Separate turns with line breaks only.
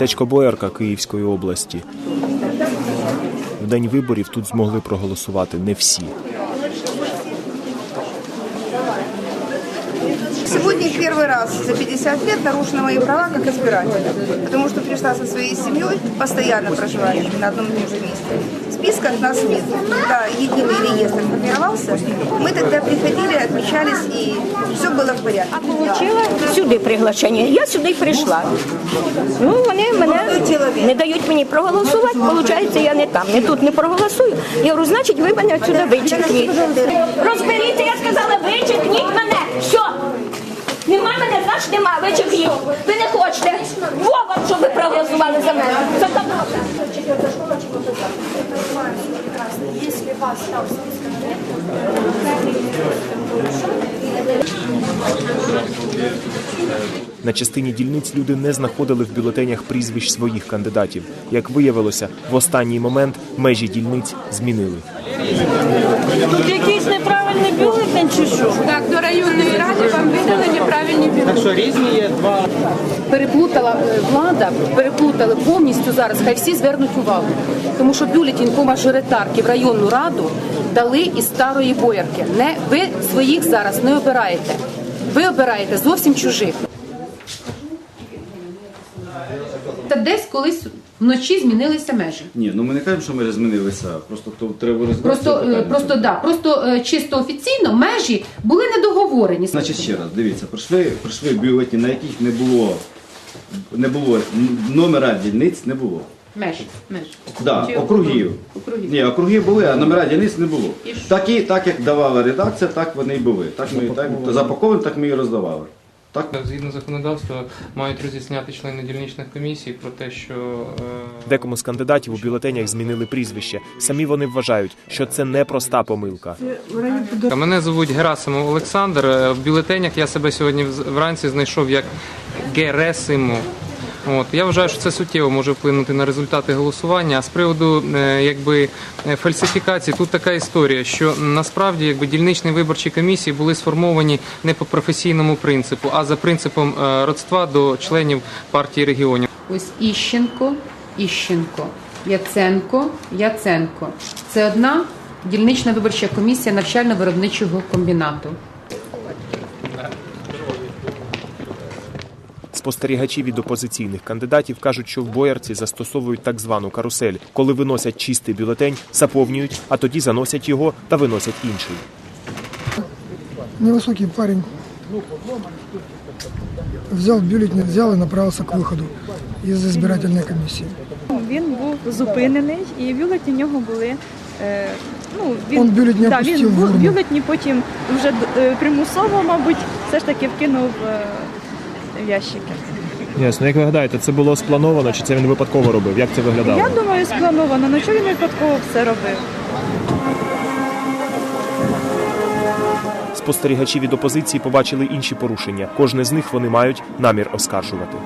Містечко Боярка Київської області. В день виборів тут змогли проголосувати не всі.
первый раз за 50 лет нарушены мои права как избирателя, потому что пришла со своей семьей, постоянно проживали на одном и том же месте. В списках нас нет. Когда единый реестр формировался, мы тогда приходили, отмечались, и все было в порядке.
Получила сюди приглашення. Я сюди й прийшла. Ну, вони мене не дають мені проголосувати. Получається, я не там, не тут не проголосую. Я говорю, значить, ви мене отсюди вичеркніть. Розберіться, я сказала, вичеркніть мене. Все. Мене, значить нема, ви вичеркніть. Ви не хочете. Вова, щоб ви проголосували за мене. Це так.
На частині дільниць люди не знаходили в бюлетенях прізвищ своїх кандидатів. Як виявилося, в останній момент межі дільниць змінили.
Тут якийсь неправильний бюлетень чи що?
Так, до районної ради вам видали
що різні є два.
переплутала е, влада, переплутали повністю зараз. Хай всі звернуть увагу, тому що бюлетень по мажоритарки в районну раду дали із старої боярки. Не ви своїх зараз не обираєте. Ви обираєте зовсім чужих.
Та десь колись вночі змінилися межі.
Ні, ну ми не кажемо, що ми змінилися. Просто то треба розбиратися.
Просто,
в
е, просто, да, просто е, чисто офіційно межі були недоговорені.
Значить, ще раз, дивіться, прийшли, прийшли бюлетні, на яких не було, не було номера дільниць не було.
Меж, меж.
Да,
Чи
округів.
Округів.
Ні, округи були, а номера дільниць не було.
І що?
Так, і, так як давала редакція, так вони і були. Так ми так, запаковані, так ми і роздавали. Так?
Згідно законодавства мають роз'ясняти члени дільничних комісій про те, що е,
Декому з кандидатів у бюлетенях змінили прізвище. Самі вони вважають, що це непроста помилка.
Мене звуть Герасимов Олександр. Е, В бюлетенях я себе сьогодні вранці знайшов як Гересимо. От я вважаю, що це суттєво може вплинути на результати голосування. А з приводу е, якби е, фальсифікації, тут така історія, що насправді якби дільничні виборчі комісії були сформовані не по професійному принципу, а за принципом е, родства до членів партії регіонів.
Ось Іщенко, Іщенко, Яценко, Яценко. Це одна дільнична виборча комісія навчально-виробничого комбінату.
Спостерігачі від опозиційних кандидатів кажуть, що в боярці застосовують так звану карусель, коли виносять чистий бюлетень, заповнюють, а тоді заносять його та виносять інший.
Невысокий парень взял бюллетень, взял и направился к выходу из избирательной комиссии.
Він був зупинений, і бюлетні в нього були. Е, ну, він,
Он бюлетні
да, він бюлетні потім вже е, примусово, мабуть, все ж таки вкинув е, в ящики.
Ясно, як ви гадаєте, це було сплановано чи це він випадково робив? Як це виглядало?
Я думаю, сплановано, ну чого він випадково все робив?
Спостерігачі від опозиції побачили інші порушення. Кожне з них вони мають намір оскаржувати.